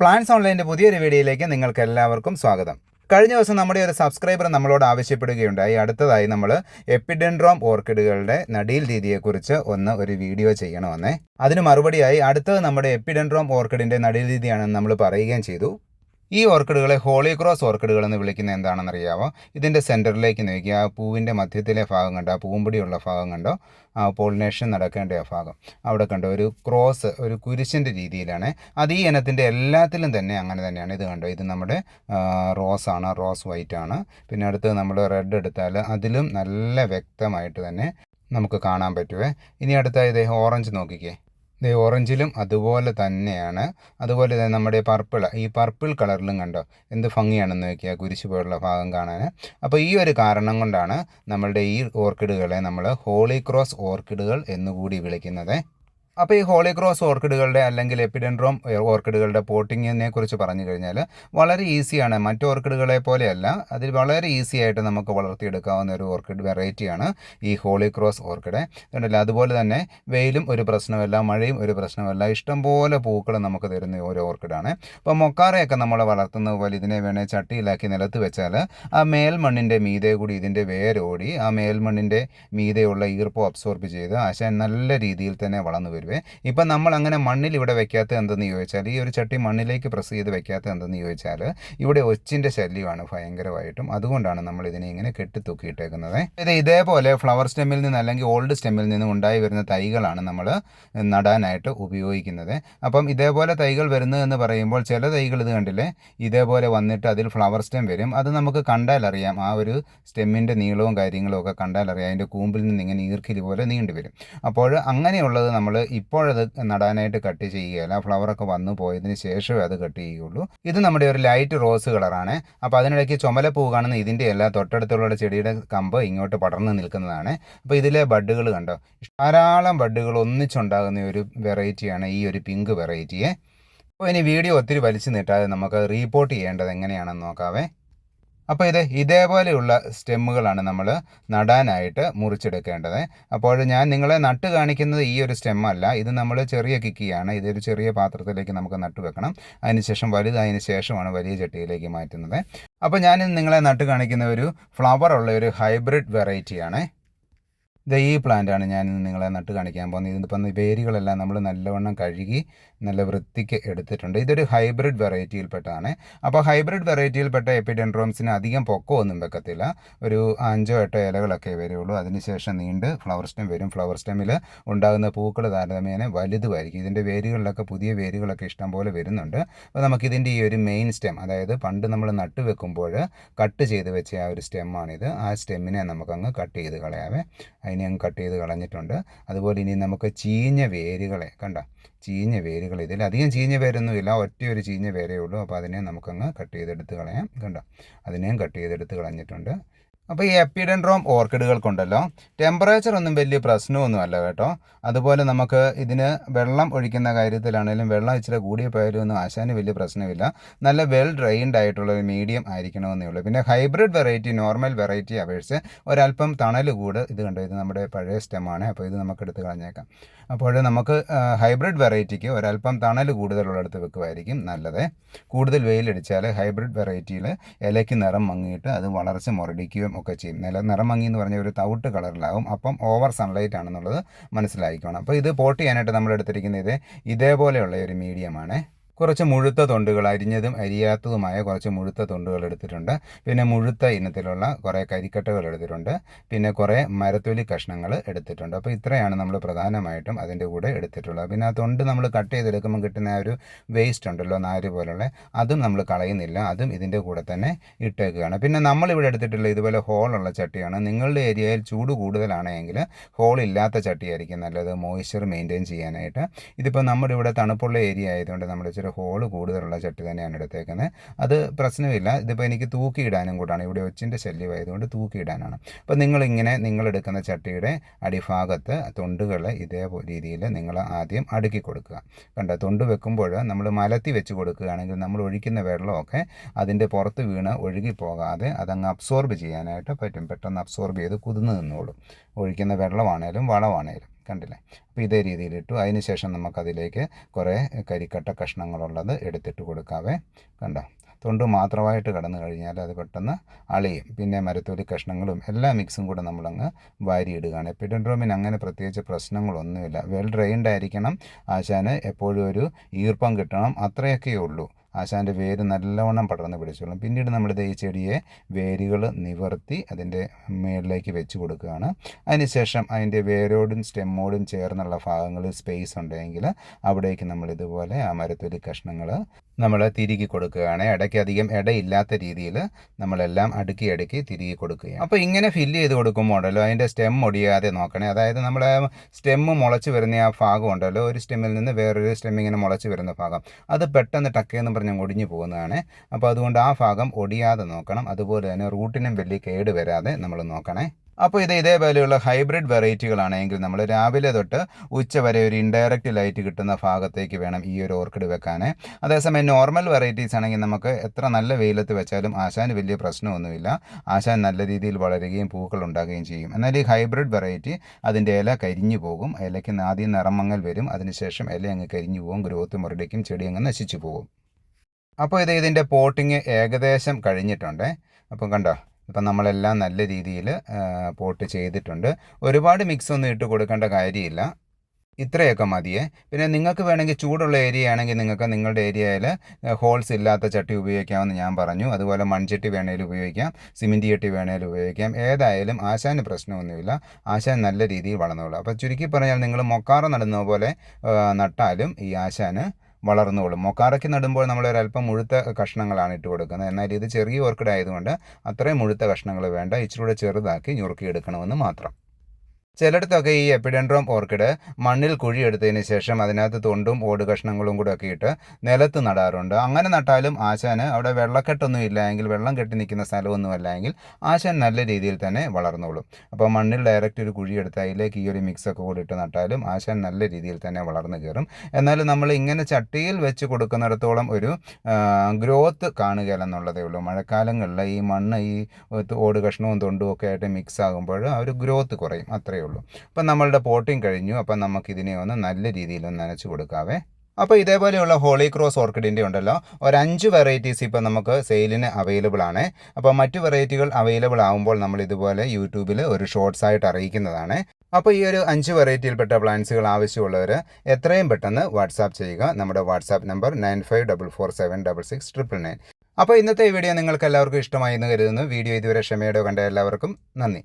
Plans ഓൺലൈന്റെ പുതിയൊരു വീഡിയോയിലേക്ക് നിങ്ങൾക്ക് എല്ലാവർക്കും സ്വാഗതം. കഴിഞ്ഞ ദിവസം നമ്മുടെ ഒരു സബ്സ്ക്രൈബർ നമ്മളോട് ആവശ്യപ്പെടുകയുണ്ടായി. അടുത്തതായി നമ്മൾ എപ്പിഡെൻഡ്രോം ഓർക്കിഡുകളുടെ നടീൽ രീതിയെക്കുറിച്ച് ഒന്ന് ഒരു വീഡിയോ ചെയ്യണമെന്നേ. അതിന് മറുപടിയായി അടുത്തത് നമ്മുടെ എപ്പിഡെൻഡ്രോം ഓർക്കിഡിന്റെ നടീൽ രീതിയാണെന്ന് നമ്മൾ പറയുകയും ചെയ്തു. ഈ ഓർക്കിഡുകളെ ഹോളി ക്രോസ് ഓർക്കിഡുകൾ എന്ന് വിളിക്കുന്നത് എന്താണെന്നറിയാമോ ഇതിന്റെ സെന്ററിലേക്ക് നോക്കി. ആ പൂവിന്റെ മധ്യത്തിലെ ഭാഗം കണ്ടോ? ആ പൂമ്പടിയുള്ള ഭാഗം കണ്ടോ? ആ പോളിനേഷൻ നടക്കേണ്ട ആ ഭാഗം. അവിടെ കണ്ടോ? ഒരു ക്രോസ് ഒരു കുരിശിന്റെ രീതിയിലാണ്. അത് ഈ ഇനത്തിന്റെ എല്ലാത്തിലും തന്നെ അങ്ങനെ തന്നെയാണ്. ഇത് കണ്ടോ? ഇത് നമ്മുടെ റോസാണ് റോസ് വൈറ്റ് ആണ്. പിന്നെ അടുത്ത് നമ്മൾ റെഡ് എടുത്താൽ അതിലും നല്ല വ്യക്തമായിട്ട് തന്നെ നമുക്ക് കാണാൻ പറ്റുമേ ഇനി അടുത്ത ഇത് ഓറഞ്ച് നോക്കിക്കേ. ഓറഞ്ചിലും അതുപോലെ തന്നെയാണ്. അതുപോലെ തന്നെ നമ്മുടെ പർപ്പിൾ ഈ പർപ്പിൾ കളറിലും കണ്ടോ? എന്ത് ഭംഗിയാണെന്ന് നോക്കിയാൽ കുരിശ് പോലുള്ള ഭാഗം കാണാൻ അപ്പോൾ ഈ ഒരു കാരണം കൊണ്ടാണ് നമ്മളുടെ ഈ ഓർക്കിഡുകളെ നമ്മൾ ഹോളി ക്രോസ് ഓർക്കിഡുകൾ എന്നുകൂടി വിളിക്കുന്നത്. അപ്പോൾ ഈ ഹോളി ക്രോസ് ഓർക്കിഡുകളുടെ അല്ലെങ്കിൽ എപ്പിഡൻഡ്രോം ഓർക്കിഡുകളുടെ പോട്ടിങ്ങിനെ കുറിച്ച് പറഞ്ഞു കഴിഞ്ഞാൽ വളരെ ഈസിയാണ്. മറ്റു ഓർക്കിഡുകളെ പോലെയല്ല. അതിൽ വളരെ ഈസി ആയിട്ട് നമുക്ക് വളർത്തിയെടുക്കാവുന്ന ഒരു ഓർക്കിഡ് വെറൈറ്റിയാണ് ഈ ഹോളി ക്രോസ് ഓർക്കിഡ്. കണ്ടില്ല? അതുപോലെ തന്നെ വെയിലും ഒരു പ്രശ്നമല്ല മഴയും ഒരു പ്രശ്നമല്ല ഇഷ്ടംപോലെ പൂക്കൾ നമുക്ക് തരുന്ന ഒരു ഓർക്കിഡാണ്. അപ്പോൾ മൊക്കാറയൊക്കെ നമ്മൾ വളർത്തുന്ന പോലെ ഇതിനെ വേണേൽ ചട്ടിയിലാക്കി നിലത്ത് വെച്ചാൽ ആ മേൽമണ്ണിന്റെ മീതെ കൂടി ഇതിന്റെ വേരോടി ആ മേൽമണ്ണിന്റെ മീതെയുള്ള ഈർപ്പം അബ്സോർബ് ചെയ്ത് ആശാൻ നല്ല രീതിയിൽ തന്നെ വളർന്നു വരും. വരുവേ. ഇപ്പം നമ്മൾ അങ്ങനെ മണ്ണിൽ ഇവിടെ വെക്കാത്ത എന്തെന്ന് ചോദിച്ചാൽ ഈ ഒരു ചട്ടി മണ്ണിലേക്ക് പ്രസ് ചെയ്ത് വെക്കാത്ത എന്തെന്ന് ചോദിച്ചാൽ ഇവിടെ ഒച്ചിന്റെ ശല്യമാണ് ഭയങ്കരമായിട്ടും. അതുകൊണ്ടാണ് നമ്മൾ ഇതിനെ ഇങ്ങനെ കെട്ടിത്തൂക്കിയിട്ടേക്കുന്നത്. ഇത് ഇതേപോലെ ഫ്ലവർ സ്റ്റെമ്മിൽ നിന്ന് അല്ലെങ്കിൽ ഓൾഡ് സ്റ്റെമ്മിൽ നിന്ന് ഉണ്ടായി വരുന്ന തൈകളാണ് നമ്മൾ നടാനായിട്ട് ഉപയോഗിക്കുന്നത്. അപ്പം ഇതേപോലെ തൈകൾ വരുന്നത് എന്ന് പറയുമ്പോൾ ചില തൈകൾ ഇത് കണ്ടില്ലേ? ഇതേപോലെ വന്നിട്ട് അതിൽ ഫ്ലവർ സ്റ്റെം വരും. അത് നമുക്ക് കണ്ടാൽ അറിയാം. ആ ഒരു സ്റ്റെമ്മിന്റെ നീളവും കാര്യങ്ങളും ഒക്കെ കണ്ടാൽ അറിയാം. അതിന്റെ കൂമ്പിൽ നിന്ന് ഇങ്ങനെ ഈർക്കിലി പോലെ നീണ്ടുവരും. അപ്പോൾ അങ്ങനെയുള്ളത് നമ്മൾ ഇപ്പോഴത് നടാനായിട്ട് കട്ട് ചെയ്യുകയല്ല ഫ്ലവറൊക്കെ വന്നു പോയതിന് ശേഷമേ അത് കട്ട് ചെയ്യുകയുള്ളൂ. ഇത് നമ്മുടെ ഒരു ലൈറ്റ് റോസ് കളറാണ് അപ്പോൾ അതിനിടയ്ക്ക് ചുമലപ്പൂ കാണുന്ന ഇതിന്റെ എല്ലാ തൊട്ടടുത്തുള്ള ചെടിയുടെ കമ്പ് ഇങ്ങോട്ട് പടർന്ന് നിൽക്കുന്നതാണ്. അപ്പോൾ ഇതിലെ ബഡ്ഡുകൾ കണ്ടോ? ധാരാളം ബഡ്ഡുകൾ ഒന്നിച്ചുണ്ടാകുന്ന ഒരു വെറൈറ്റിയാണ് ഈ ഒരു പിങ്ക് വെറൈറ്റിയെ അപ്പോൾ ഇനി വീഡിയോ ഒത്തിരി വലിച്ചു നീട്ടാതെ നമുക്ക് റീപ്പോർട്ട് ചെയ്യേണ്ടത് എങ്ങനെയാണെന്ന് നോക്കാവേ. അപ്പോൾ ഇത് ഇതേപോലെയുള്ള സ്റ്റെമ്മുകളാണ് നമ്മൾ നടാനായിട്ട് മുറിച്ചെടുക്കേണ്ടത്. അപ്പോൾ ഞാൻ നിങ്ങളെ നട്ട് കാണിക്കുന്നത് ഈ ഒരു സ്റ്റെമ്മല്ല. ഇത് നമ്മൾ ചെറിയ കിക്കിയാണ്. ഇതൊരു ചെറിയ പാത്രത്തിലേക്ക് നമുക്ക് നട്ട് വെക്കണം. അതിനുശേഷം വലുതായതിനു ശേഷമാണ് വലിയ ചട്ടിയിലേക്ക് മാറ്റുന്നത്. അപ്പോൾ ഞാൻ നിങ്ങളെ നട്ട് കാണിക്കുന്ന ഒരു ഫ്ലവർ ഉള്ള ഒരു ഹൈബ്രിഡ് വെറൈറ്റിയാണ് ഇത് ഈ പ്ലാന്റാണ് ഞാൻ നിങ്ങളെ നട്ട് കാണിക്കാൻ പോകുന്നത്. ഇതിപ്പം വേരുകളെല്ലാം നമ്മൾ നല്ലവണ്ണം കഴുകി നല്ല വൃത്തിക്ക് എടുത്തിട്ടുണ്ട്. ഇതൊരു ഹൈബ്രിഡ് വെറൈറ്റിയിൽപ്പെട്ടതാണ് അപ്പോൾ ഹൈബ്രിഡ് വെറൈറ്റിയിൽപ്പെട്ട എപ്പിഡെൻഡ്രോംസിന് അധികം പൊക്കമൊന്നും വെക്കത്തില്ല. ഒരു അഞ്ചോ എട്ടോ ഇലകളൊക്കെ വരുള്ളൂ. അതിനുശേഷം നീണ്ട് ഫ്ലവർ സ്റ്റെം വരും. ഫ്ലവർ സ്റ്റെമ്മിൽ ഉണ്ടാകുന്ന പൂക്കൾ താരതമ്യേന വലുതുമായിരിക്കും. ഇതിന്റെ വേരുകളിലൊക്കെ പുതിയ വേരുകളൊക്കെ ഇഷ്ടം പോലെ വരുന്നുണ്ട്. അപ്പോൾ നമുക്കിതിന്റെ ഈ ഒരു മെയിൻ സ്റ്റെം അതായത് പണ്ട് നമ്മൾ നട്ട് വെക്കുമ്പോൾ കട്ട് ചെയ്ത് വെച്ച ആ ഒരു സ്റ്റെമ്മാണിത് ആ സ്റ്റെമ്മിനെ നമുക്കങ്ങ് കട്ട് ചെയ്ത് കളയാവേ. അതിനെ അങ്ങ് കട്ട് ചെയ്ത് കളഞ്ഞിട്ടുണ്ട്. അതുപോലെ ഇനി നമുക്ക് ചീഞ്ഞ വേരുകളെ കണ്ട? ചീഞ്ഞ വേരുകൾ. ഇതിൽ അധികം ചീഞ്ഞ വേരൊന്നുമില്ല. ഒറ്റ ഒരു ചീഞ്ഞ വേരേ ഉള്ളൂ. അപ്പോൾ അതിനെ നമുക്കങ്ങ് കട്ട് ചെയ്തെടുത്ത് കളയാം. കണ്ടോ? അതിനെയും കട്ട് ചെയ്തെടുത്ത് കളഞ്ഞിട്ടുണ്ട്. അപ്പോൾ ഈ എപ്പിഡൻഡ്രോം ഓർക്കിഡുകൾക്കുണ്ടല്ലോ. ടെമ്പറേച്ചർ ഒന്നും വലിയ പ്രശ്നമൊന്നുമല്ല കേട്ടോ. അതുപോലെ നമുക്ക് ഇതിന് വെള്ളം ഒഴിക്കുന്ന കാര്യത്തിലാണെങ്കിലും വെള്ളം ഇച്ചിരി കൂടിയ പോയാലും ഒന്നും ആശാന് വലിയ പ്രശ്നമില്ല. നല്ല വെൽ ഡ്രെയിൻഡ് ആയിട്ടുള്ള ഒരു മീഡിയം ആയിരിക്കണമെന്നേ ഉള്ളൂ. പിന്നെ ഹൈബ്രിഡ് വെറൈറ്റി നോർമൽ വെറൈറ്റി അപേക്ഷിച്ച് ഒരല്പം തണൽ കൂട് ഇത് കണ്ടോ? ഇത് നമ്മുടെ പഴയ സ്റ്റെമാണ് അപ്പോൾ ഇത് നമുക്ക് എടുത്ത് കളഞ്ഞേക്കാം. അപ്പോൾ നമുക്ക് ഹൈബ്രിഡ് വെറൈറ്റിക്ക് ഒരല്പം തണൽ കൂടുതലുള്ളിടത്ത് വെക്കുമായിരിക്കും നല്ലത്. കൂടുതൽ വെയിലടിച്ചാൽ ഹൈബ്രിഡ് വെറൈറ്റിയിൽ ഇലയ്ക്ക് നിറം മങ്ങിയിട്ട് അത് വളർച്ച മുരടിക്കുകയും ഒക്കെ ചെയ്യും. നില നിറം മങ്ങി എന്ന് പറഞ്ഞാൽ ഒരു തവിട്ട് കളറിലാവും. അപ്പം ഓവർ സൺലൈറ്റ് ആണെന്നുള്ളത് മനസ്സിലായിക്കോണം. അപ്പോൾ ഇത് പോട്ട് ചെയ്യാനായിട്ട് നമ്മൾ എടുത്തിരിക്കുന്നത് ഇതേപോലെയുള്ള ഒരു മീഡിയമാണ് കുറച്ച് മുഴുത്ത തൊണ്ടുകൾ അരിഞ്ഞതും അരിയാത്തതുമായ കുറച്ച് മുഴുത്ത തൊണ്ടുകൾ എടുത്തിട്ടുണ്ട്. പിന്നെ മുഴുത്ത ഇനത്തിലുള്ള കുറേ കരിക്കട്ടകൾ എടുത്തിട്ടുണ്ട്. പിന്നെ കുറേ മരത്തൊലി കഷ്ണങ്ങൾ എടുത്തിട്ടുണ്ട്. അപ്പോൾ ഇത്രയാണ് നമ്മൾ പ്രധാനമായിട്ടും അതിന്റെ കൂടെ എടുത്തിട്ടുള്ളത്. പിന്നെ ആ തൊണ്ട് നമ്മൾ കട്ട് ചെയ്തെടുക്കുമ്പോൾ കിട്ടുന്ന ആ ഒരു വേസ്റ്റ് ഉണ്ടല്ലോ നാര് പോലുള്ള അതും നമ്മൾ കളയുന്നില്ല. അതും ഇതിന്റെ കൂടെ തന്നെ ഇട്ടേക്കുകയാണ്. പിന്നെ നമ്മളിവിടെ എടുത്തിട്ടുള്ള ഇതുപോലെ ഹോളുള്ള ചട്ടിയാണ്. നിങ്ങളുടെ ഏരിയയിൽ ചൂട് കൂടുതലാണെങ്കിൽ ഹോൾ ഇല്ലാത്ത ചട്ടിയായിരിക്കും നല്ലത്. മോയ്സ്ചർ മെയിന്റെയിൻ ചെയ്യാനായിട്ട്. ഇതിപ്പോൾ നമ്മുടെ ഇവിടെ തണുപ്പുള്ള ഏരിയ ആയതുകൊണ്ട് നമ്മൾ ഇച്ചിരി ഹോൾ കൂടുതലുള്ള ചട്ടി തന്നെയാണ് എടുത്തേക്കുന്നത്. അത് പ്രശ്നമില്ല. ഇതിപ്പോൾ എനിക്ക് തൂക്കിയിടാനും കൂടാണ്. ഇവിടെ ഒച്ചിന്റെ ശല്യമായതുകൊണ്ട് തൂക്കിയിടാനാണ്. അപ്പോൾ നിങ്ങളിങ്ങനെ നിങ്ങളെടുക്കുന്ന ചട്ടിയുടെ അടിഭാഗത്ത് തൊണ്ടുകൾ ഇതേ രീതിയിൽ നിങ്ങൾ ആദ്യം അടുക്കി കൊടുക്കുക. കണ്ട? തൊണ്ട് വെക്കുമ്പോൾ നമ്മൾ മലത്തി വെച്ച് കൊടുക്കുകയാണെങ്കിൽ നമ്മൾ ഒഴിക്കുന്ന വെള്ളമൊക്കെ അതിന്റെ പുറത്ത് വീണ് ഒഴുകി പോകാതെ അതങ്ങ് അബ്സോർബ് ചെയ്യാനായിട്ട് പറ്റും. പെട്ടെന്ന് അബ്സോർബ് ചെയ്ത് കുതിർന്ന് നിന്നോളും. ഒഴിക്കുന്ന വെള്ളമാണേലും വളമാണേലും. കണ്ടില്ലേ? അപ്പോൾ ഇതേ രീതിയിലിട്ടു. അതിന് ശേഷം നമുക്കതിലേക്ക് കുറേ കരിക്കട്ട കഷ്ണങ്ങളുള്ളത് എടുത്തിട്ട് കൊടുക്കാവേ. കണ്ടോ? തൊണ്ട് മാത്രമായിട്ട് കടന്നു കഴിഞ്ഞാൽ അത് പെട്ടെന്ന് അളിയും. പിന്നെ മരത്തൊലി കഷ്ണങ്ങളും എല്ലാ മിക്സും കൂടെ നമ്മളങ്ങ് വാരിയിടുകയാണ്. എപ്പിഡൻഡ്രോമിന് അങ്ങനെ പ്രത്യേകിച്ച് പ്രശ്നങ്ങളൊന്നുമില്ല. വെൽ ഡ്രെയിൻഡ് ആയിരിക്കണം. ആശാന് എപ്പോഴും ഒരു ഈർപ്പം കിട്ടണം. അത്രയൊക്കെയേ ഉള്ളൂ. ആശാന്റെ വേര് നല്ലവണ്ണം പടർന്ന് പിടിച്ചോളും. പിന്നീട് നമ്മളിത് ഈ ചെടിയെ വേരുകൾ നിവർത്തി അതിന്റെ മേളിലേക്ക് വെച്ച് കൊടുക്കുകയാണ്. അതിനുശേഷം അതിന്റെ വേരോടും സ്റ്റെമ്മോടും ചേർന്നുള്ള ഭാഗങ്ങളിൽ സ്പേസ് ഉണ്ടെങ്കിൽ അവിടേക്ക് നമ്മൾ ഇതുപോലെ ആ മരത്തൊലി കഷ്ണങ്ങൾ നമ്മൾ തിരികെ കൊടുക്കുകയാണ്. ഇടയ്ക്ക് അധികം ഇടയില്ലാത്ത രീതിയിൽ നമ്മളെല്ലാം അടുക്കി അടുക്കി തിരികെ കൊടുക്കുകയാണ്. അപ്പോൾ ഇങ്ങനെ ഫില്ല് ചെയ്ത് ഉണ്ടല്ലോ അതിന്റെ സ്റ്റെം ഒടിയാതെ നോക്കണേ. അതായത് നമ്മുടെ സ്റ്റെം മുളച്ച് വരുന്ന ആ ഭാഗം ഉണ്ടല്ലോ ഒരു സ്റ്റെമ്മിൽ നിന്ന് വേറൊരു സ്റ്റെം ഇങ്ങനെ മുളച്ച് വരുന്ന ഭാഗം. അത് പെട്ടെന്ന് ടക്കേന്ന് പറഞ്ഞ് ഒടിഞ്ഞു പോകുന്നതാണ്. അപ്പോൾ അതുകൊണ്ട് ആ ഭാഗം ഒടിയാതെ നോക്കണം. അതുപോലെ തന്നെ റൂട്ടിനും വലിയ കേട് വരാതെ നമ്മൾ നോക്കണേ. അപ്പോൾ ഇത് ഇതേപോലെയുള്ള ഹൈബ്രിഡ് വെറൈറ്റികളാണെങ്കിൽ നമ്മൾ രാവിലെ തൊട്ട് ഉച്ച വരെ ഒരു ഇൻഡയറക്റ്റ് ലൈറ്റ് കിട്ടുന്ന ഭാഗത്തേക്ക് വേണം ഈ ഒരു ഓർക്കിഡ് വെക്കാൻ. അതേസമയം നോർമൽ വെറൈറ്റീസ് ആണെങ്കിൽ നമുക്ക് എത്ര നല്ല വെയിലത്ത് വെച്ചാലും ആശാന് വലിയ പ്രശ്നമൊന്നുമില്ല. ആശാൻ നല്ല രീതിയിൽ വളരുകയും പൂക്കൾ ഉണ്ടാകുകയും ചെയ്യും. എന്നാൽ ഈ ഹൈബ്രിഡ് വെറൈറ്റി അതിന്റെ ഇല കരിഞ്ഞു പോകും. ഇലയ്ക്ക് ആദ്യം നിറമങ്ങൽ വരും. അതിനുശേഷം ഇല അങ്ങ് കരിഞ്ഞു പോകും. ഗ്രോത്ത് മുരടിക്കും. ചെടി അങ്ങ് നശിച്ചു പോകും. അപ്പോൾ ഇത് ഇതിന്റെ പോട്ടിങ് ഏകദേശം കഴിഞ്ഞിട്ടുണ്ട്. അപ്പം കണ്ടോ? ഇപ്പം നമ്മളെല്ലാം നല്ല രീതിയിൽ പോട്ട് ചെയ്തിട്ടുണ്ട്. ഒരുപാട് മിക്സ് ഒന്നും ഇട്ട് കൊടുക്കേണ്ട കാര്യമില്ല. ഇത്രയൊക്കെ മതിയേ. പിന്നെ നിങ്ങൾക്ക് വേണമെങ്കിൽ ചൂടുള്ള ഏരിയ ആണെങ്കിൽ നിങ്ങൾക്ക് നിങ്ങളുടെ ഏരിയയിൽ ഹോൾസ് ഇല്ലാത്ത ചട്ടി ഉപയോഗിക്കാമെന്ന് ഞാൻ പറഞ്ഞു. അതുപോലെ മൺചട്ടി വേണേലും ഉപയോഗിക്കാം സിമെന്റ് ചട്ടി വേണേലും ഉപയോഗിക്കാം. ഏതായാലും ആശാന് പ്രശ്നമൊന്നുമില്ല. ആശാൻ നല്ല രീതിയിൽ വളർന്നോളൂ. അപ്പോൾ ചുരുക്കി പറഞ്ഞാൽ നിങ്ങൾ മൊക്കാറ നടുന്ന പോലെ നട്ടാലും ഈ ആശാന് വളർന്നുകൊള്ളും. മൊക്കാറയ്ക്ക് നടുമ്പോൾ നമ്മൾ ഒരല്പം മുഴുത്ത കഷ്ണങ്ങളാണ് ഇട്ട് കൊടുക്കുന്നത്. എന്നാൽ ഇത് ചെറിയ ഓർക്കിഡ് ആയതുകൊണ്ട് അത്രയും മുഴുത്ത കഷ്ണങ്ങൾ വേണ്ട. ഇച്ചിരി കൂടെ ചെറുതാക്കി ഞുറുക്കിയെടുക്കണമെന്ന് മാത്രം. ചിലയിടത്തൊക്കെ ഈ എപ്പിഡൻഡ്രോം ഓർക്കിഡ് മണ്ണിൽ കുഴിയെടുത്തതിന് ശേഷം അതിനകത്ത് തൊണ്ടും ഓട് കഷ്ണങ്ങളും കൂടെ ഒക്കെ ഇട്ട് നിലത്ത് നടാറുണ്ട്. അങ്ങനെ നട്ടാലും ആശാന് അവിടെ വെള്ളക്കെട്ടൊന്നും ഇല്ല എങ്കിൽ വെള്ളം കെട്ടി നിൽക്കുന്ന സ്ഥലമൊന്നുമല്ല എങ്കിൽ ആശാൻ നല്ല രീതിയിൽ തന്നെ വളർന്നോളും. അപ്പോൾ മണ്ണിൽ ഡയറക്റ്റ് ഒരു കുഴിയെടുത്ത് അതിലേക്ക് ഈ ഒരു മിക്സൊക്കെ കൂടി ഇട്ട് നട്ടാലും ആശാൻ നല്ല രീതിയിൽ തന്നെ വളർന്നു കയറും. എന്നാൽ നമ്മൾ ഇങ്ങനെ ചട്ടിയിൽ വെച്ച് കൊടുക്കുന്നിടത്തോളം ഒരു ഗ്രോത്ത് കാണുകയില്ലെന്നുള്ളതേ ഉള്ളൂ. മഴക്കാലങ്ങളിൽ ഈ മണ്ണ് ഈ ഓട് കഷ്ണവും തൊണ്ടും ഒക്കെ ആയിട്ട് മിക്സ് ആകുമ്പോൾ ആ ഒരു ഗ്രോത്ത് കുറയും. അത്രയേ ഉള്ളൂ അപ്പം നമ്മളുടെ പോട്ടിങ് കഴിഞ്ഞു. അപ്പം നമുക്കിതിനെ ഒന്ന് നല്ല രീതിയിൽ ഒന്ന് നനച്ച് കൊടുക്കാവേ. അപ്പോൾ ഇതേപോലെയുള്ള ഹോളി ക്രോസ് ഓർക്കിഡിന്റെ ഉണ്ടല്ലോ. ഒരു അഞ്ച് വെറൈറ്റീസ് ഇപ്പോൾ നമുക്ക് സെയിലിന് അവൈലബിൾ ആണ്. അപ്പോൾ മറ്റു വെറൈറ്റികൾ അവൈലബിൾ ആകുമ്പോൾ നമ്മൾ ഇതുപോലെ യൂട്യൂബിൽ ഒരു ഷോർട്സ് ആയിട്ട് അറിയിക്കുന്നതാണ്. അപ്പോൾ ഈ ഒരു അഞ്ച് വെറൈറ്റിയിൽപ്പെട്ട പ്ലാന്റ്സുകൾ ആവശ്യമുള്ളവർ എത്രയും പെട്ടെന്ന് വാട്സാപ്പ് ചെയ്യുക. നമ്മുടെ WhatsApp number nine five double four seven double six triple nine അപ്പോൾ ഇന്നത്തെ വീഡിയോ നിങ്ങൾക്ക് എല്ലാവർക്കും ഇഷ്ടമായി എന്ന് കരുതുന്നു. വീഡിയോ ഇതുവരെ ക്ഷമയോടെ കണ്ട എല്ലാവർക്കും നന്ദി.